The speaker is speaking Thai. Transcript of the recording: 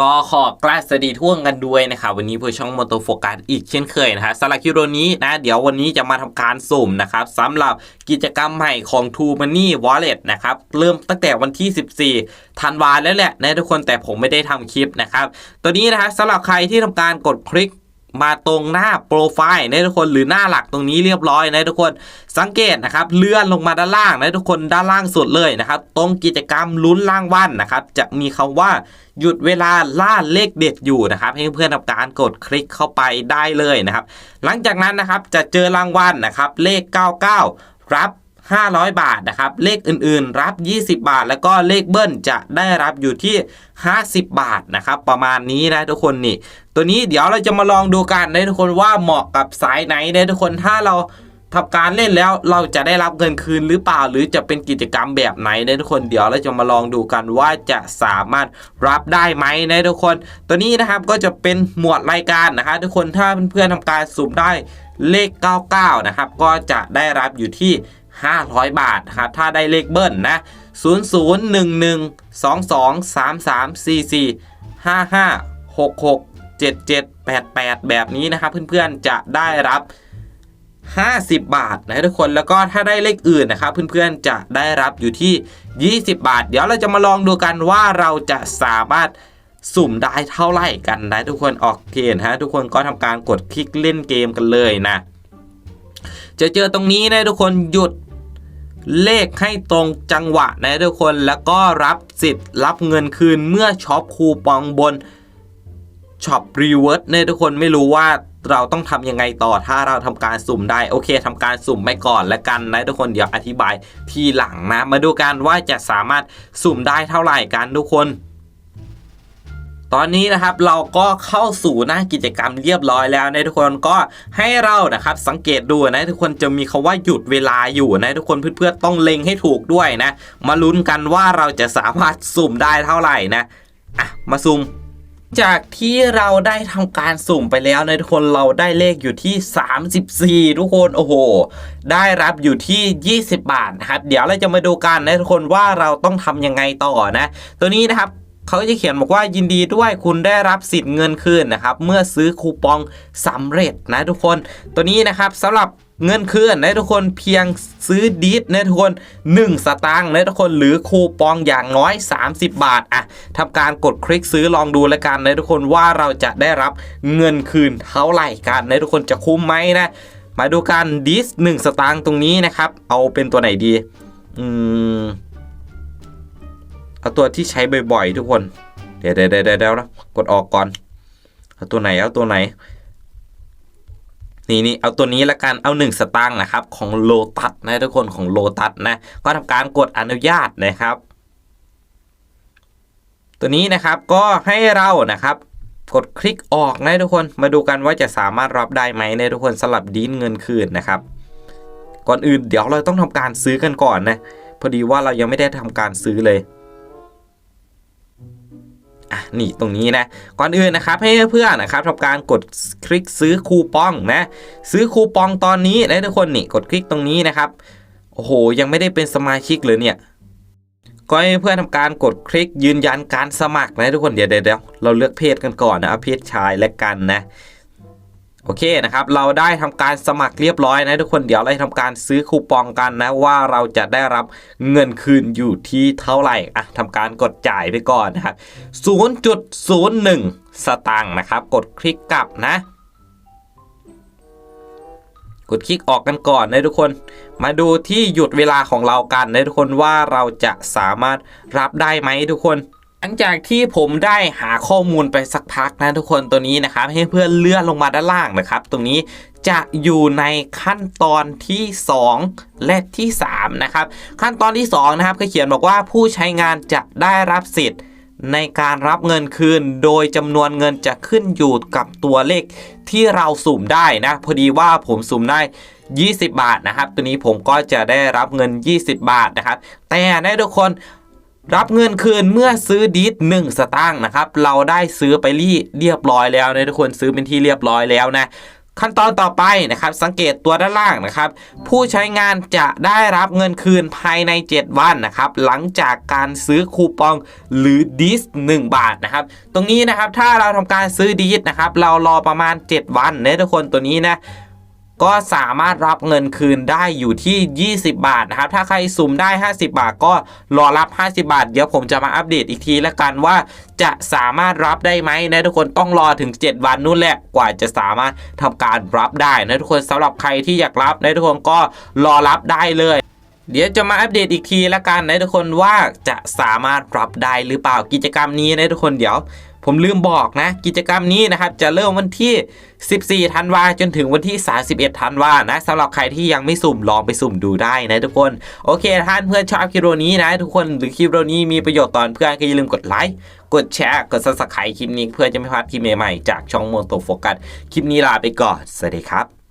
ก็ขอกราบสวัสดีท่วงกันด้วยนะครับวันนี้เพื่อช่องมอเตอร์โฟกัสอีกเช่นเคยนะฮะสำหรับคิวิดีโรนี้นะ เดี๋ยววันนี้จะมาทำการสุ่มนะครับสำหรับกิจกรรมใหม่ของ True Money Wallet นะครับเริ่มตั้งแต่วันที่ 14ธันวาแล้วแหละนะทุกคนแต่ผมไม่ได้ทำคลิปนะครับตัวนี้นะฮะสำหรับใครที่ทำการกดคลิก มาตรงหน้าโปรไฟล์นะทุกคนหรือหน้าหลักตรงนี้เรียบร้อยนะทุกคนสังเกตนะครับเลื่อนลงมาด้านล่างนะทุกคนด้านล่างสุดเลยนะครับตรงกิจกรรมลุ้นล่างวันนะครับจะมีคำว่าหยุดเวลาล่าเลขเด็ดอยู่นะครับ ให้เพื่อนทำการกดคลิกเข้าไปได้เลยนะครับ หลังจากนั้นนะครับจะเจอรางวัลนะครับเลข 99 รับ 500 บาทนะครับ เลขอื่นๆรับ 20 บาท แล้วก็เลขเบิ้ลจะได้รับอยู่ที่ 50 บาทนะครับ ประมาณนี้นะทุกคนนี่ ตัวนี้เดี๋ยวเราจะมาลองดูกันนะทุกคนว่าเหมาะกับสายไหนนะทุกคนถ้าเราทำการเล่นแล้วเราจะได้รับเงินคืนหรือเปล่า หรือจะเป็นกิจกรรมแบบไหนนะทุกคนเดี๋ยวเราจะมาลองดูกันว่าจะสามารถรับได้ไหมนะทุกคน ตัวนี้นะครับก็จะเป็นหมวดรายการนะครับทุกคนถ้าเพื่อนๆทำการสุ่มได้เลข 99 นะครับ ก็จะได้รับอยู่ที่ 500 บาทครับถ้าได้เลขเบิ้ลนะ0 0 1 1 2 2 3 3 4 4 5 5 6 6 7 7 8 8 แบบนี้นะครับเพื่อนๆจะได้รับ 50 บาทนะทุกคนแล้วก็ถ้าได้เลขอื่นนะครับเพื่อนๆจะได้รับอยู่ที่ 20 บาท เดี๋ยวเราจะมาลองดูกันว่าเราจะสามารถสุ่มได้เท่าไหร่กันนะทุกคนออกเกณฑ์ฮะทุกคนก็ทำการกดคลิกเล่นเกมกันเลยนะจะเจอตรงนี้นะทุกคนหยุด เลขให้ตรงจังหวะนะทุกคนแล้วก็รับสิทธิ์รับเงินคืนเมื่อช็อปคูปองบนช็อปรีเวิร์สเนี่ยทุกคนไม่รู้ว่าเราต้องทำยังไงต่อถ้าเราทำการสุ่มได้โอเคทำการสุ่มไปก่อนและกันนะทุกคนเดี๋ยวอธิบายทีหลังนะ มาดูกันว่าจะสามารถสุ่มได้เท่าไหร่กันทุกคน ตอนนี้นะครับเราก็เข้าสู่หน้ากิจกรรมเรียบร้อยแล้วนะทุกคนก็ให้เรานะครับสังเกตดูนะทุกคนจะมีคาว่าหยุดเวลาอยู่นะทุกคนเพื่อนๆต้องเล็งให้ถูกด้วยนะ มาลุ้นกันว่าเราจะสามารถสุ่มได้เท่าไหร่นะอะมาสุ่มจากที่เราได้ทำการสุ่มไปแล้วนะทุกคนเราได้เลขอยู่ที่ 34 ทุกคนโอ้โห ได้รับอยู่ที่ 20 บาทนะครับ เดี๋ยวเราจะมาดูกันนะทุกคนว่าเราต้องทำยังไงต่อนะ ตัวนี้นะครับ เขาจะเขียนบอกว่ายินดีด้วยคุณได้รับสิทธิ์เงินคืนนะครับ เมื่อซื้อคูปองสำเร็จนะทุกคน ตัวนี้นะครับสำหรับเงินคืนนะทุกคนเพียงซื้อดีดนะทุกคน 1 สตางค์นะทุกคนหรือคูปองอย่างน้อย 30 บาทอะทำการกดคลิกซื้อลองดูแล้วกันนะทุกคนว่าเราจะได้รับเงินคืนเท่าไหร่กันนะทุกคนจะคุ้มไหมนะมาดูกันดิสหนึ่งสตางค์ตรงนี้นะครับ เอาเป็นตัวไหนดี อืม ตัวที่ใช้บ่อยๆทุกคนเดี๋ยวเดี๋ยวเดี๋ยวเดี๋ยวนะกดออกก่อน เอาตัวไหนเอาตัวไหน นี่นี่เอาตัวนี้ละกันเอาหนึ่งสตางค์นะครับ ของโลตัสนะทุกคนของโลตัสนะก็ทำการกดอนุญาตนะครับ ตัวนี้นะครับก็ให้เรานะครับกดคลิกออกนะทุกคนมาดูกันว่าจะสามารถรับได้ไหมในทุกคนสลับดีนเงินคืนนะครับ ก่อนอื่นเดี๋ยวเราต้องทำการซื้อกันก่อนนะพอดีว่าเรายังไม่ได้ทำการซื้อเลย อะนี่ตรงนี้นะ ก่อนอื่นนะครับให้เพื่อนนะครับทำการกดคลิกซื้อคูปองนะ ซื้อคูปองตอนนี้นะทุกคนนี่กดคลิกตรงนี้นะครับ โอ้โห ยังไม่ได้เป็นสมาชิกเลยเนี่ยก็ให้เพื่อนทำการกดคลิกยืนยันการสมัครนะทุกคนเดี๋ยวเดี๋ยวเราเลือกเพศกันก่อนนะเพศชายและกันนะ โอเคนะครับ เราได้ทำการสมัครเรียบร้อยนะทุกคนเดี๋ยวเราทำการซื้อคูปองกันนะว่าเราจะได้รับเงินคืนอยู่ที่เท่าไหร่อะทำการกดจ่ายไปก่อนนะครับ 0.01 สตางค์นะครับ กดคลิกกลับนะ กดคลิกออกกันก่อนนะทุกคน มาดูที่หยุดเวลาของเรากันนะทุกคนว่าเราจะสามารถรับได้ไหมทุกคน ลังจากที่ผมได้หาข้อมูลไปสักพักนะทุกคนตัวนี้นะครับให้เพื่อนเลื่อนลงมาด้านล่างนะครับ ตรงนี้จะอยู่ในขั้นตอนที่ 2 และที่ 3 นะครับ ขั้นตอนที่ 2 นะครับก็เขียนบอกว่าผู้ใช้งานจะได้รับสิทธิ์ในการรับเงินคืน โดยจำนวนเงินจะขึ้นอยู่กับตัวเลขที่เราสุ่มได้นะ พอดีว่าผมสุ่มได้ 20 บาทนะครับ ตัวนี้ผมก็จะได้รับเงิน 20 บาทนะครับ แต่นะทุกคน รับเงินคืนเมื่อซื้อดีดหนึ่งสตางค์นะครับ เราได้ซื้อไปรีเรียบร้อยแล้วนะทุกคนซื้อเป็นที่เรียบร้อยแล้วนะขั้นตอนต่อไปนะครับ สังเกตตัวด้านล่างนะครับ ผู้ใช้งานจะได้รับเงินคืนภายใน 7 วันนะครับ หลังจากการซื้อคูปองหรือดิส1บาทนะครับ ตรงนี้นะครับถ้าเราทำการซื้อดิสนะครับ เรารอประมาณ 7 วันนะทุกคนตัวนี้นะ ก็สามารถรับเงินคืนได้อยู่ที่ 20 บาทนะครับ ถ้าใครสุ่มได้ 50 บาท ก็รอรับ 50 บาท เดี๋ยวผมจะมาอัปเดตอีกทีแล้วกันว่าจะสามารถรับได้ไหมนะทุกคนต้องรอถึง 7 วันนู่นแหละกว่าจะสามารถทำการรับได้นะทุกคนสำหรับใครที่อยากรับนะทุกคนก็รอรับได้เลยเดี๋ยวจะมาอัปเดตอีกทีแล้วกันนะทุกคนว่าจะสามารถรับได้หรือเปล่ากิจกรรมนี้นะทุกคนเดี๋ยว ผมลืมบอกนะ กิจกรรมนี้นะครับจะเริ่มวันที่ 14 ธันวาจนถึงวันที่ 31 ธันวานะสำหรับใครที่ยังไม่สุ่มลองไปสุ่มดูได้นะทุกคน โอเคท่านเพื่อนชอบคลิปโรนี้นะ ทุกคนหรือคลิปโรนี้มีประโยชน์ตอนเพื่อนก็อย่าลืมกดไลค์กดแชร์กดซับสไครต์คลิปนี้เพื่อจะไม่พลาดคลิปใหม่ๆจากช่องโมโตโฟกัสคลิปนี้ลาไปก่อนสวัสดีครับ